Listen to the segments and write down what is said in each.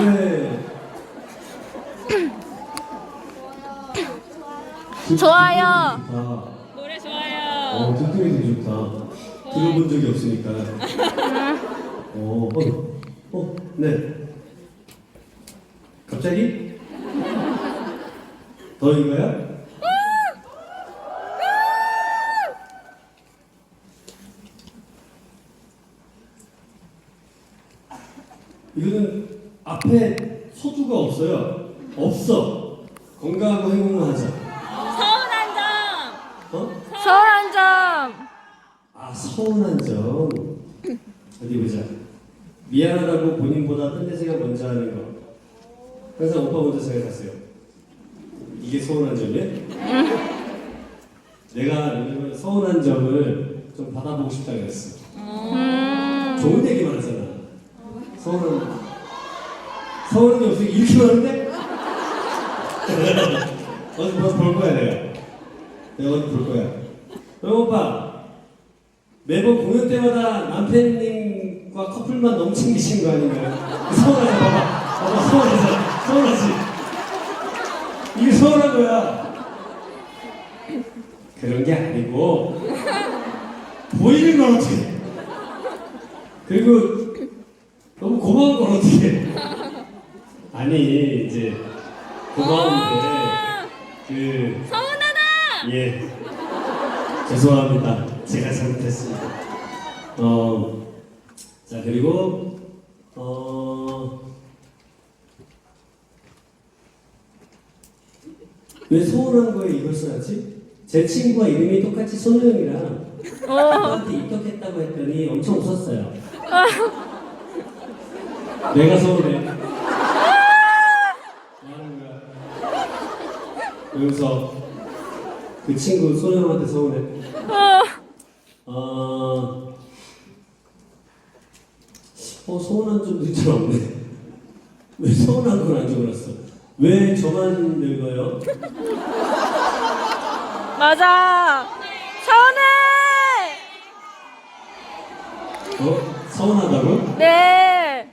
네. 좋아요. 좋다. 노래 좋아요. 어, 듣기 되게 좋다. 들어본 적이 없으니까. 어, 어, 어, 네. 갑자기? 더 이거야? 이거는 앞에 소주가 없어요. 없어. 건강하고 행복만 하자. 서운한 점. 어? 서운한 점. 아 서운한 점 어디 보자 미안하다고 본인보다 딴 데 생각 먼저 하는 거 항상 오빠 먼저 생각하세요 이게 서운한 점이야? 내가 요즘에 서운한 점을 좀 받아보고 싶다 그랬어 음. 좋은 얘기만 하잖아 서운한 서운한 게 없으니까 이렇게 많은데? 어디 뭐볼 거야 내가? 내가 어디 볼 거야? 형 오빠 매번 공연 때마다 남편님과 커플만 너무 챙기시는 거 아닌가요? 서운하지 봐봐. 봐봐 서운하지. 서운하지. 이게 서운한 거야. 그런 게 아니고 보이는 건 어떻게 그리고 너무 고마운 건 어떻게 아니 이제 고마운데 그 서운하다. 예. 죄송합니다. 제가 잘못했습니다. 어, 자, 그리고, 어, 왜 서운한 거에 이걸 써야지? 제 친구가 이름이 똑같이 손호영이랑 나한테 입덕했다고 했더니 엄청 웃었어요. 내가 서운해. 뭐 하는 거야? 왜 웃어? 그 친구 소영한테 서운해. 어, 어 서운한 점도 잘 없네. 왜 서운한 건안 적어놨어? 왜 저만 늙어요? 맞아. 서운해. 어? 서운하다고? 네.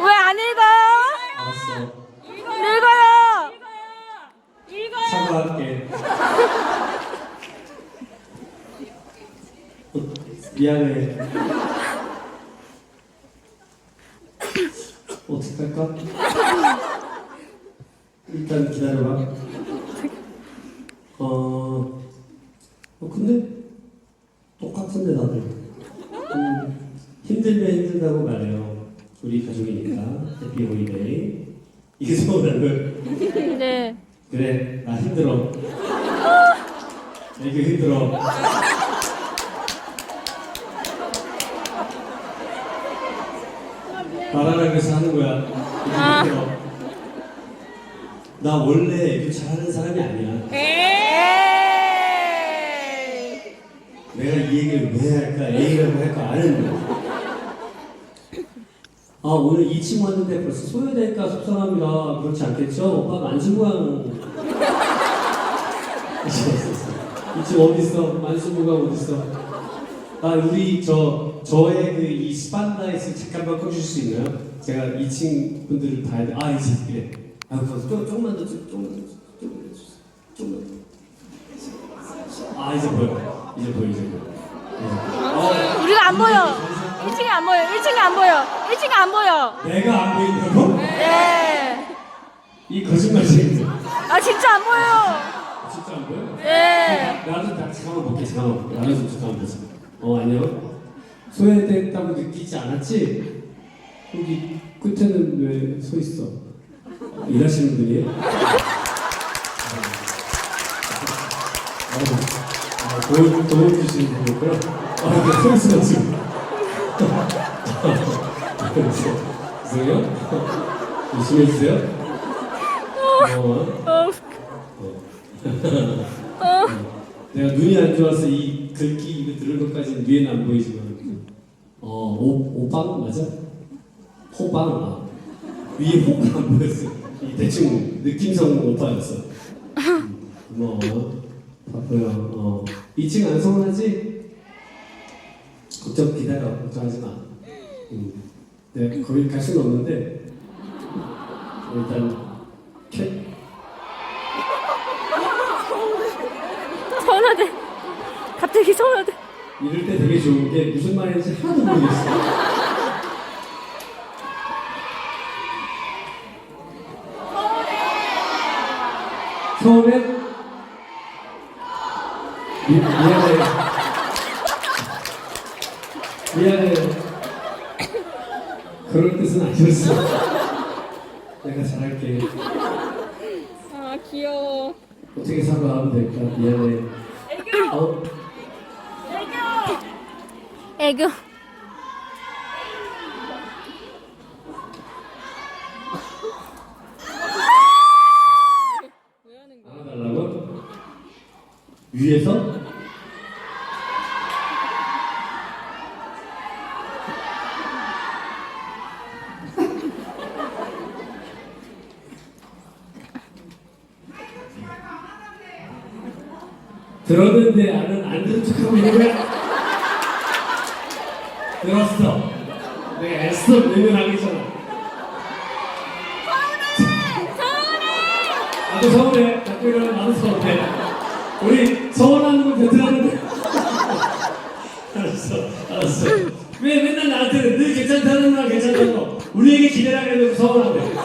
왜 안 읽어? 알았어. 읽어요. 읽어요. 사과할게. 어, 미안해. 어떡할까? 일단 기다려봐. 어, 어 근데 똑같은데 다들. 음, 힘들면 힘들다고 말해요. 우리 가족이니까 해피 호리데이. 이게 서운한 걸. 네. 그래 나 힘들어 이게 힘들어 말하라 그래서 하는 거야 아. 나 원래 이거 잘하는 사람이 아니야 에이. 내가 이 얘기를 왜 할까 A라고 할까 아는데 아 오늘 이 친구 왔는데 벌써 소외될까 속상합니다 그렇지 않겠죠? 오빠 만수무강 이 친구 어딨어? 만수무강 어딨어? 아 우리 저 저의 그 이 스판라이트 잠깐만 꺼주실 수 있나요? 제가 이 친구들을 봐야 돼. 아 이제 그래. 아 그거 좀 조금만 더 좀, 조금만 더 조금만 더 조금만 더. 아 이제 보여. 이제 보여 이제 보여. 보여. 어, 우리가 안 보여. 1층이 안 보여. 1층이 안 보여. 1층이 안 보여. 내가 안 보인다고? 네. 이 거짓말쟁이. 아 진짜 안 보여. 진짜 안 보여? 네. 나도 나 잠깐만 볼게 잠깐만 볼게. 나도 좀 잠깐만 보자. 어 안녕. 소외됐다고 느끼지 않았지? 여기 끝에는 왜 서 있어? 일하시는 분이에요? 아, 아, 도움, 도움 주시는 분이고요. 아, 이게 서 있어가지고. 죄송해요. 열심히 해주세요. 고마워. 어. 내가 눈이 안 좋아서 이 글귀 이거 들은 것까지는 눈에는 안 보이지만 어 오, 오빵 맞아? 호빵 아. 위에 호가 안 보였어 이 대충 느낌성 오빠였어 음, 고마워 바쁘요 어 2층 안 서운하지? 걱정 기다려 걱정하지 마 음. 네, 거기 갈 수는 없는데 일단 캐, 서운하대. 갑자기 서운하대. 이럴 때 되게 좋은 게 무슨 말인지 하나도 모르겠어요. 서울에 미, 미안해. 미안해. 그럴 뜻은 아니었어. 내가 잘할게. 아 귀여워. 어떻게 사과하면 될까? 미안해. 어? 애교. 애교. 왜 하는 거야? 안아달라고? 위에서? 들었는데 나는 안 들은 척하고 있는 거야? 들었어. 내가 애써 내면하고 있잖아. 나도 서운해. 자꾸 이러면 나도 서운해. 우리 서운하는 거 베트남인데. 알았어, 알았어. 왜 맨날 나한테 늘 괜찮다는 말 괜찮다고 우리에게 기대라고 해도 서운한데.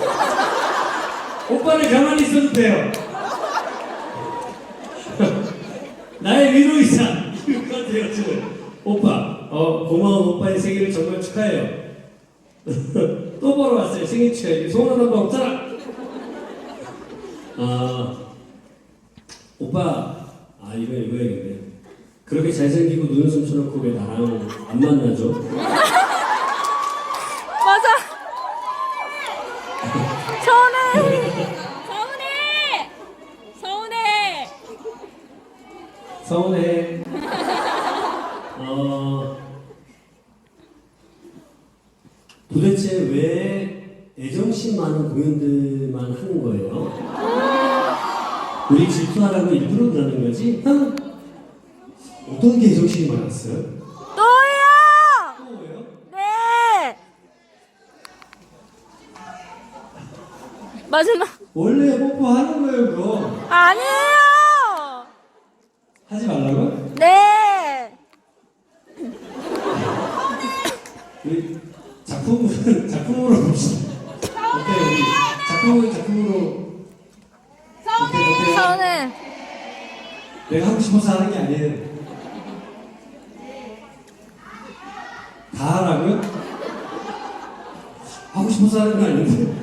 오빠는 가만히 있어도 돼요. 나의 것 같아요 지금. 오빠, 어 고마운 오빠의 생일을 정말 축하해요. 또 보러 왔어요 생일 축하해. 거 없잖아. 아 오빠 아 이거 이거야겠네 그렇게 잘생기고 눈웃음 쳐놓고 왜 나랑 안 만나죠? 맞아. 서운해. 서운해. 서운해. 서운해 어 도대체 왜 애정심 많은 공연들만 하는 거예요? 우리 질투하라고 일부러 그러는 거지? 응? 어떤 게 애정심이 많았어요? 또요. 또 뭐예요? 네. 마지막. 원래 뽀뽀하는 거예요 그럼 아니에요. 하지 말라고? 네. 우리 작품은 작품으로 봅시다. 어때 우리 작품은 작품으로. 어때 어때? 서운해. 내가 하고 싶어서 하는 게 아니에요. 다 하라고요? 하고 싶어서 하는 거 아닌데.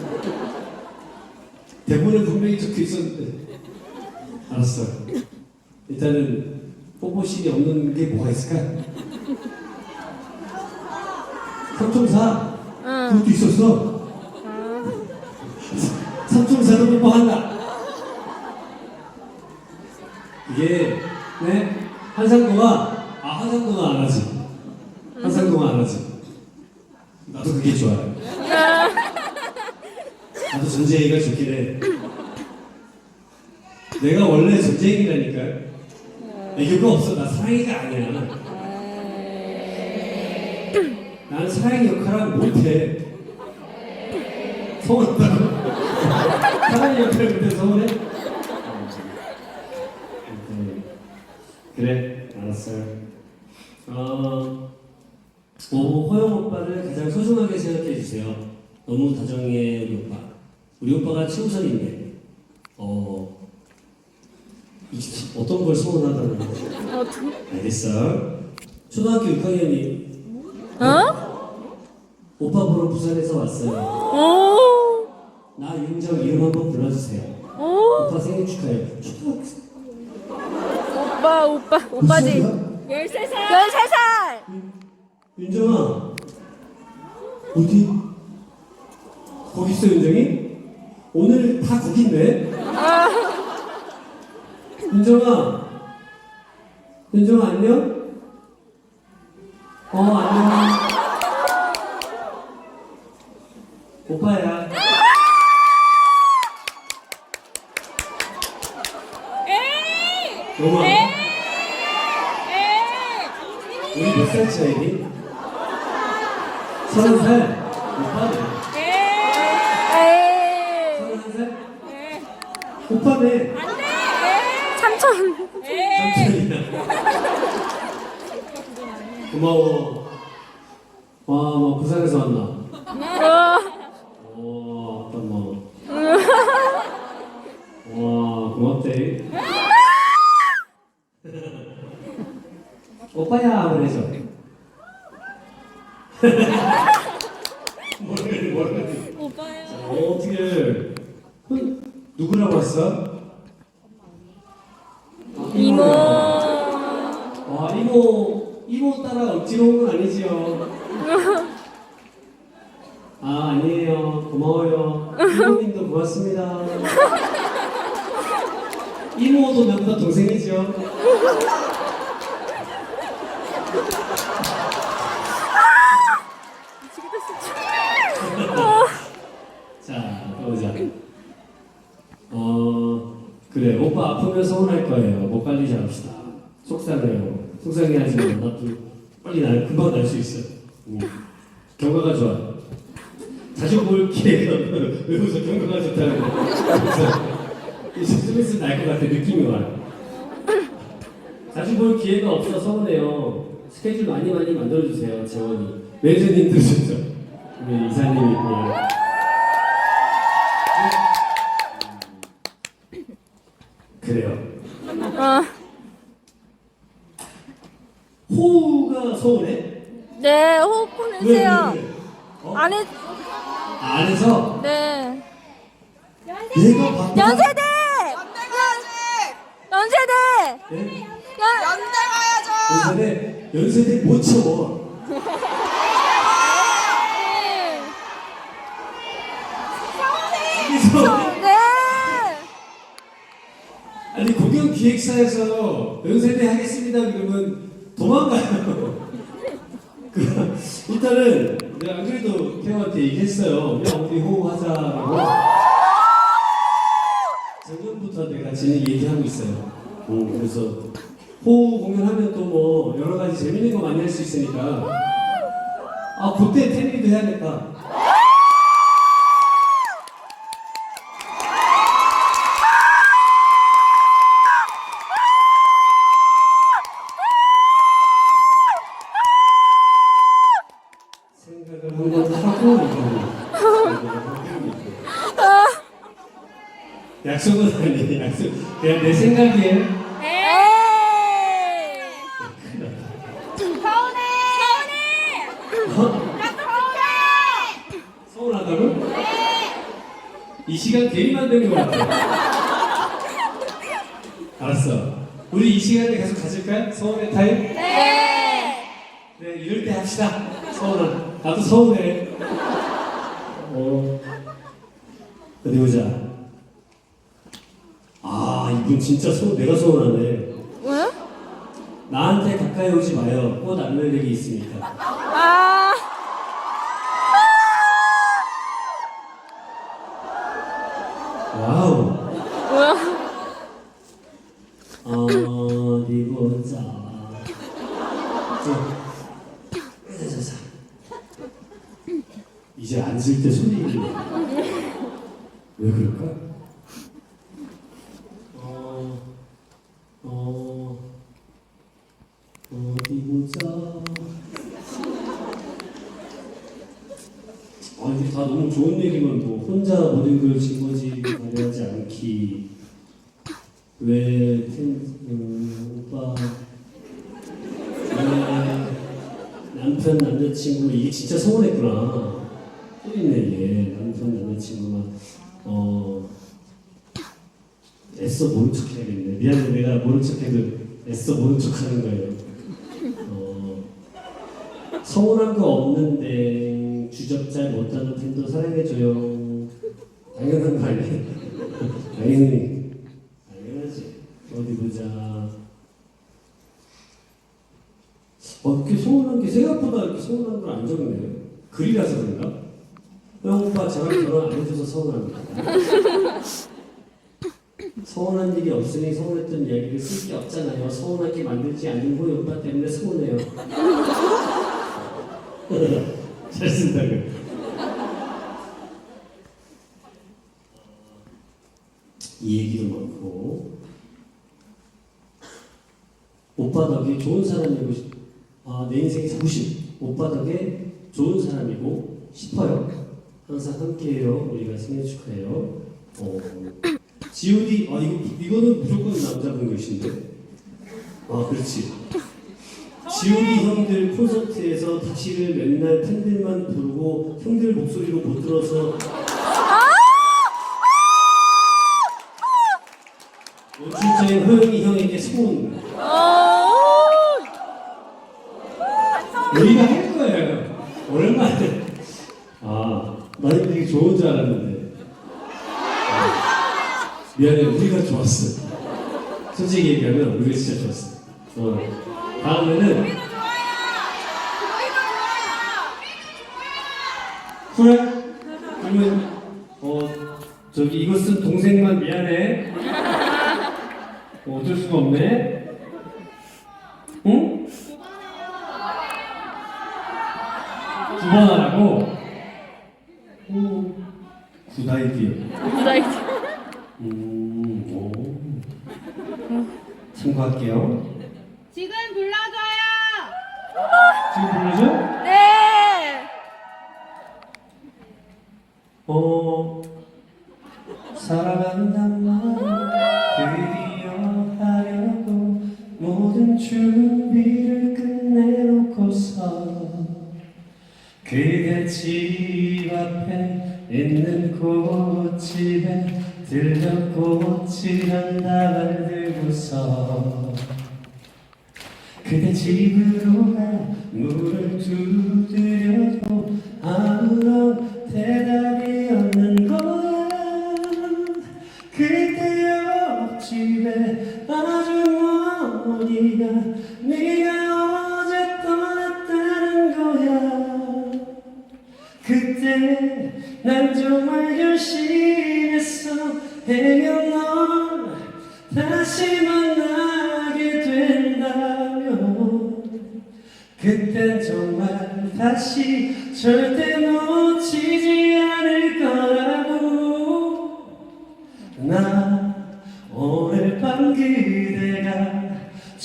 대본에 분명히 적혀 있었는데. 알았어. 일단은 뽀뽀실이 없는 게 뭐가 있을까? 삼총사. 응. 그것도 있었어. 삼총사도 뽀뽀한다. 이게 네 한상도가 아 한상도가 안 하지. 한상도가 안 하지. 나도 그게 좋아요. 나도 전쟁이가 좋긴 해. 내가 원래 전쟁이라니까. 애교가 없어. 나 사랑이가 아니야. 나는 사랑의 역할을 못해. 서운하다고? 사랑의 역할을 못해 서운해? 음, 그래, 알았어요. 어, 오, 호영 오빠를 가장 소중하게 생각해 주세요. 너무 다정해 우리 오빠. 우리 오빠가 최우선인데, 어, 이- 어떤 걸 소원하다는 거지? 알겠어. 초등학교 6학년이 어? 오빠 보러 부산에서 왔어요. 오. 나 윤정 이름 한번 불러주세요. 오. 오빠 생일 축하해. 초등학교 오빠 오빠 오빠지. 무슨 소리야? 13살. 13살. 윤정아 어디? 거기 있어 윤정이? 오늘 다 있네. 윤정아 윤정아 안녕? 어 안녕. 오빠야. 에이. 너무. 안- 에이. 우리 몇 살 차이니? 서른 살? 오빠네. 오빠네. 안돼. 삼촌. 고마워. 와, 뭐 부산에서 왔나? 와. 오, 아빠 뭐. 와, 고맙대. 오빠야, 그래서. 뭐래, 뭐래. 오빠야. 어, 어떻게. 누구랑 왔어? 이모. 와, 이모, 이모 따라 억지로 온 건 아니지요? 아, 아니에요. 고마워요. 이모님도 고맙습니다. 이모도 몇번 동생이죠? 서운할 거예요. 목 관리 잘합시다. 속상해요. 속상해 하지 마. 나도 빨리 날, 금방 날 수 있어. 응. 경과가 좋아. 자주 볼 기회가 왜 웃어? 경과가 좋다고. 그래서 이제 좀 있으면 날것 같아. 느낌이 와. 자주 볼 기회가 없어 서운해요. 스케줄 많이 많이 만들어주세요. 재원이. 매니저님 들으셨죠? 우리 이사님이 있고. 그래요. 어. 호우가 서운해? 네, 호흡 왜, 보내세요. 왜, 왜? 어? 안에, 안에서 네. 얘가 바쁘다. 연세대! 연세대! 네? 연, 연세대 연세대 못. 그래서 네! 아니 공연 기획사에서 연세대 하겠습니다 그러면 도망가요. 그 일단은 내가 안 그래도 태호한테 얘기했어요. 야 우리 호흡하자라고. 작년부터 내가 진행 얘기하고 있어요. 음, 그래서 호흡 공연하면 또 뭐 여러 가지 재밌는 거 많이 할 수 있으니까 아 그때 테니도 해야겠다. 그냥 내 생각이에요. 에이! 서운해. 서운해. 어? 서운해. 서운하다고? 이 시간 괜히 만드는 거 같아. 알았어. 우리 이 시간에 계속 가질까요? 서운해 타임? 네! 네, 이럴 때 합시다. 서운한. 나도 서운해. 어. 어디 보자. 진짜 서운, 내가 서운하네. 왜? 나한테 가까이 오지 마요. 꽃 안면력이 있으니까. 아! 와우. 뭐야? 어디 보자. 자, 자, 자. 이제 앉을 때 소리. 왜 그럴까? 어, 어, 어디 보자. 아, 이게 다 너무 좋은 얘기만 뭐 혼자 모든 걸 짊어지 가려하지 않기. 왜 텐, 음, 오빠 왜 남편 남자친구 이게 진짜 서운했구나 또 있네 얘 남편 남자친구만 어 애써 모른 척 해야겠네 미안해 내가 모른 척 해도 애써 모른 척 하는 거예요 어 서운한 거 없는데 주접잘 못하는 팬도 사랑해줘요 당연한 거 아니야 당연히 당연하지. 어디 보자. 어, 이렇게 서운한 게 생각보다 이렇게 서운한 걸 안 적네요. 글이라서 그런가? 형 오빠 저랑 결혼 안 해줘서 서운합니다. 서운한 일이 없으니 서운했던 이야기를 쓸 게 없잖아요. 서운하게 만들지 않는 거 오빠 때문에 서운해요. 잘 쓴다고. 어, 이 얘기도 많고. 오빠 덕에 좋은 사람이고 싶, 아, 내 인생에서 90 오빠 덕에 좋은 사람이고 싶어요. 항상 함께해요. 우리가 생일 축하해요. 어, 지훈이 아 이거, 이거는 무조건 남자분 계신데? 아 그렇지. G.O.D 형들 콘서트에서 다시를 맨날 팬들만 부르고 형들 목소리로 못 들어서 연출자인 허영이 형에게 소문. 우리가 할 거예요. 오랜만에. 아 나는 되게 좋은 줄 알았는데. 아, 미안해. 우리가 좋았어. 솔직히 얘기하면 우리가 진짜 좋았어. 어. 다음에는 그래? 그러면 어 저기 이것은 동생만 미안해. 어, 어쩔 수가 없네. 끝내놓고서 그대 집 앞에 있는 꽃집에 들려 꽃을 한다 말들고서 그대 집으로 가 문을 두드려도 아무런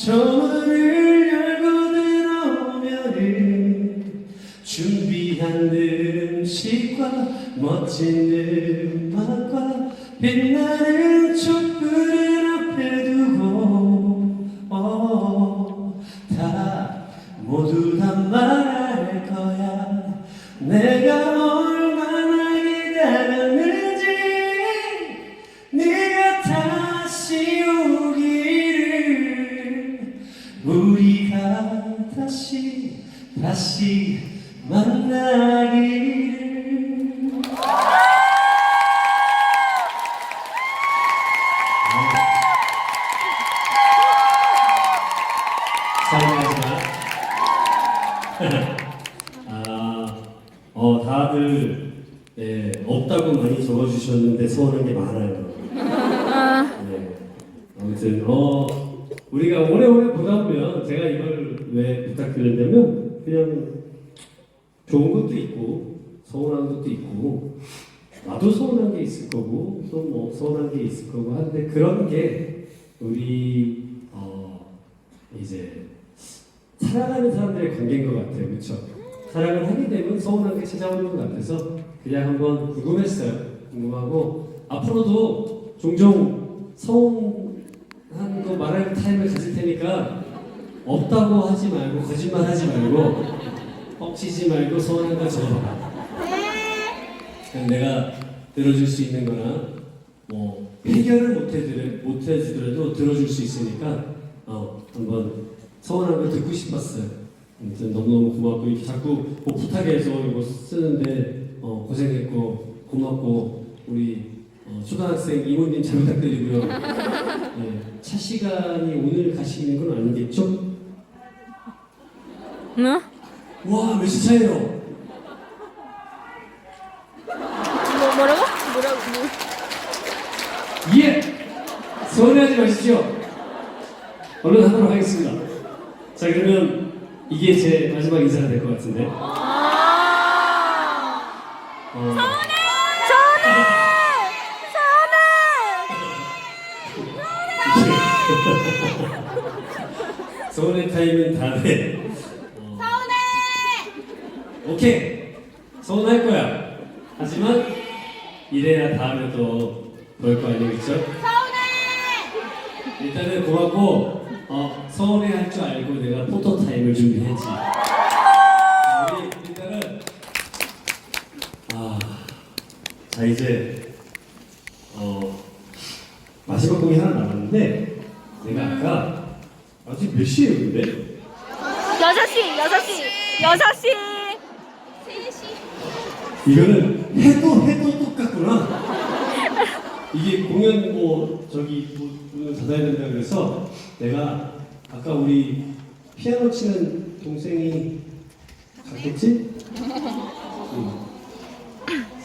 저 문을 열고 들어오면은 준비한 음식과 멋진 적어주셨는데 서운한 게 많아요. 네. 아무튼 어 우리가 오래오래 보다 보면 제가 이걸 왜 부탁드렸냐면 그냥 좋은 것도 있고 서운한 것도 있고 나도 서운한 게 있을 거고 또 뭐 서운한 게 있을 거고 하는데 그런 게 우리 어 이제 사랑하는 사람들의 관계인 것 같아요, 그렇죠? 사랑을 하게 되면 서운한 게 찾아오는 것 같아서 그냥 한번 궁금했어요. 궁금하고 앞으로도 종종 서운한 거 말할 타임을 가질 테니까 없다고 하지 말고 거짓말 하지 말고 뻥치지 말고 서운한 거 적어봐. 그냥 내가 들어줄 수 있는 거나 뭐 해결을 못 해주더라도, 못 해주더라도 들어줄 수 있으니까 어 한번 서운한 거 듣고 싶었어요. 아무튼 너무너무 고맙고 이렇게 자꾸 뭐 부탁해서 이거 쓰는데 어, 고생했고 고맙고 우리 어, 초등학생 이모님 잘 부탁드리고요. 예, 차 시간이 오늘 가시는 건 아니겠죠? 응? 와, 몇 시 차예요? 뭐 뭐라고? 뭐라고? 뭐. 예! 서운해하지 마십시오. 얼른 하도록 하겠습니다. 자, 그러면 이게 제 마지막 인사가 될 것 같은데. 서운의 타임은 다음에. 어, 서운해! 오케이. 서운할 거야. 하지만 이래야 다음에 또볼거 아니겠죠? 서운해! 일단은 고맙고 어, 서운해 할 줄 알고 내가 포토 타임을 준비했지. 자, 우리 일단은 아, 자 이제 어 마지막 곡이 하나 남았는데 몇 시에요 근데? 6시, 6시, 6시. 이거는 해도 해도 똑같구나. 이게 공연 뭐 저기 뭐 문을 닫아야 된다 그래서 내가 아까 우리 피아노 치는 동생이 갔겠지? 응.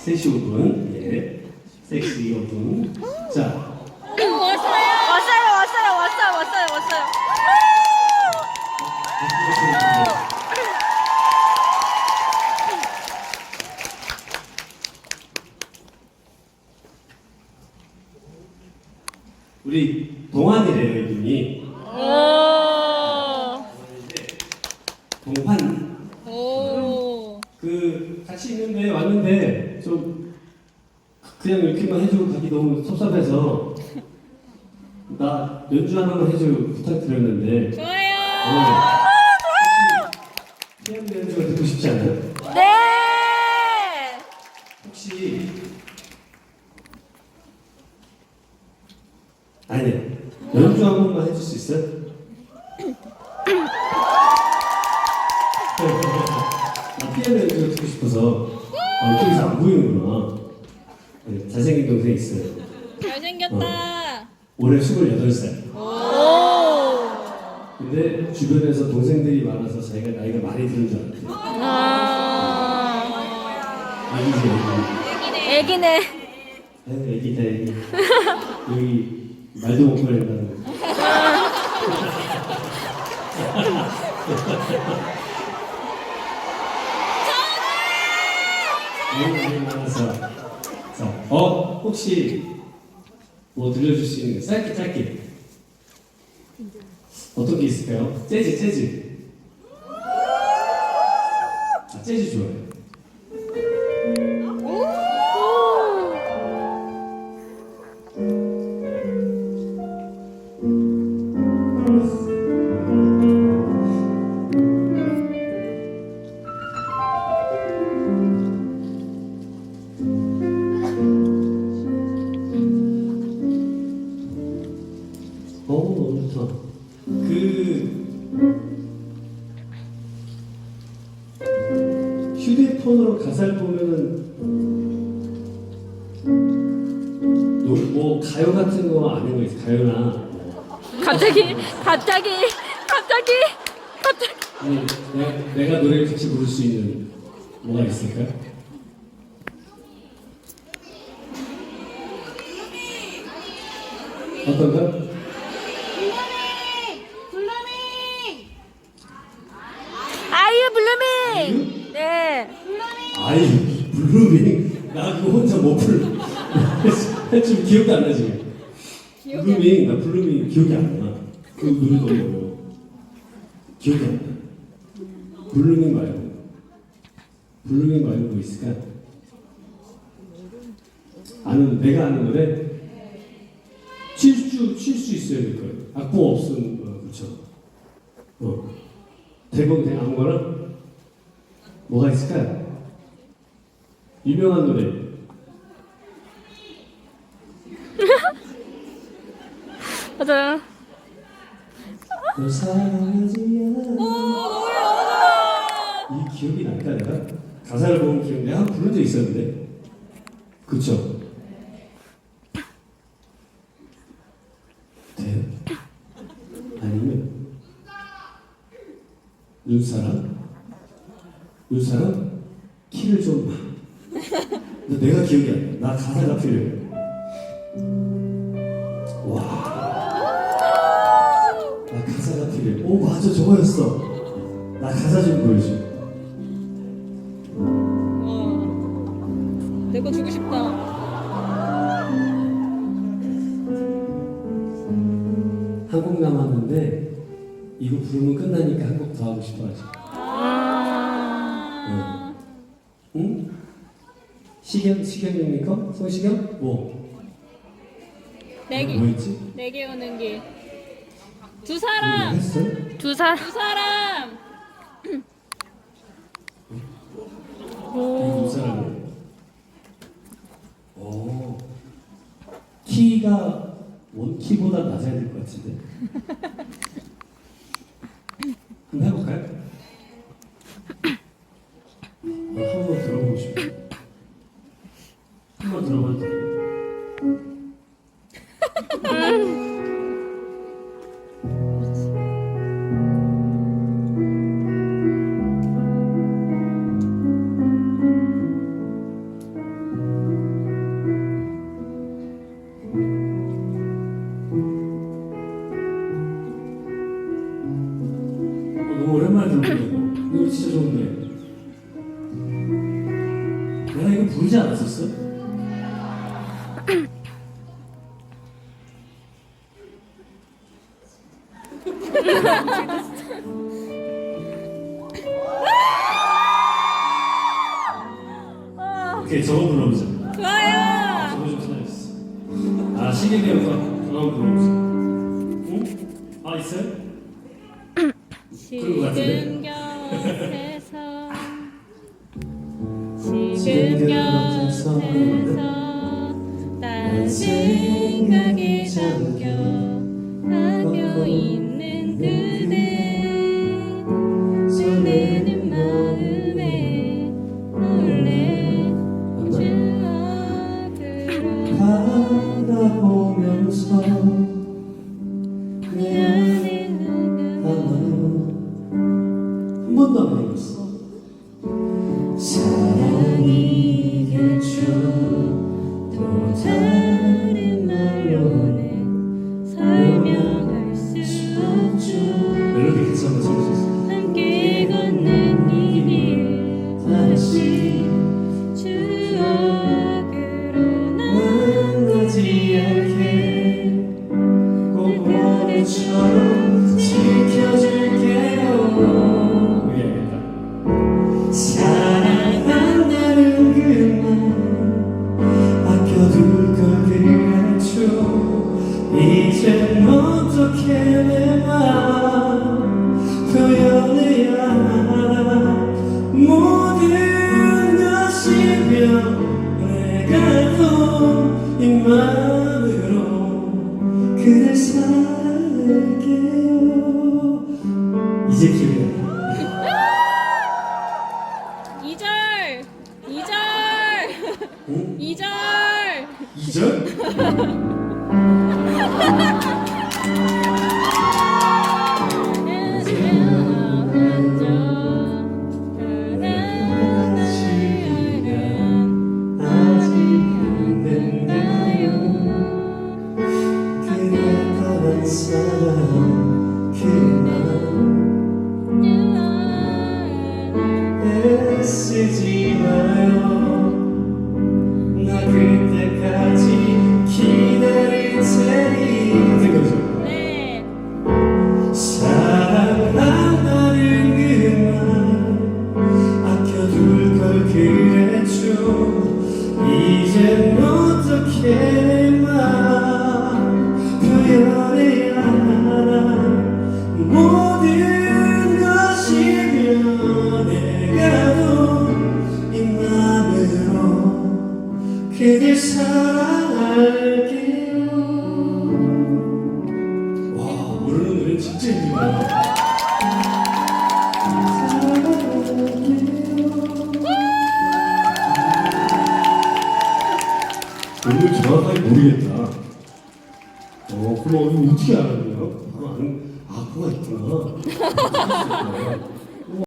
3시 5분 예 3시 5분 자 우리 동환이래요 이분이 오. 동환 오. 그 같이 있는데 왔는데 좀 그냥 이렇게만 해주고 가기 너무 섭섭해서 나 연주 하나만 해줘 부탁드렸는데 좋아요. 어, 애기네. 아유 애기다 애기 여기 말도 못 거. 자, 어 혹시 뭐 들려줄 수 있는 거? 짧게 짧게. 어떤 게 있을까요? 재즈 재즈. 아 재즈 좋아요 휴대폰으로 가사를 보면은 노- 뭐 가요 같은 거 아는 거 있어 가요나 갑자기, 갑자기, 갑자기, 갑자기. 아니 내가, 내가 노래를 같이 부를 수 있는 뭐가 있을까? 어떤가? 지금 기억도 안 나 지금 블루밍 나 블루밍 기억이 안 나 그 노래 너무 어려워 기억이 안 나. 블루밍 말고. 블루밍 말고 뭐 있을까? 아는 내가 아는 노래? 칠수 칠수 있어야 될 거예요 악보 없음 어, 그렇죠 어. 대본 그냥 아무거나? 뭐가 있을까요? 유명한 노래. 맞아요. 너 사랑하지 않아. 이 기억이 날까 내가? 가사를 보면 기억 내가 한번 부른 적 있었는데. 그쵸? 돼요? 아니면 눈사람? 눈사람? 키를 좀 근데 내가 기억이 안 나. 나 가사가 필요해. 오 맞아 저거였어 나 가사 좀 보여줘 어, 내거 주고 싶다 한 곡 남았는데 이거 부르면 끝나니까 한 곡 더 하고 싶어 하지 아. 응? 시경, 시경입니까? 성시경? 뭐? 네개 뭐였지? 네 오는 길 두 사람. 두 사람. 두 사람. 오. 오. 키가 원키보다 낮아야 될 것 같은데. 이젠 어떻게 내 마음 표현해야 하나. 모든 것이 변해가도 이맘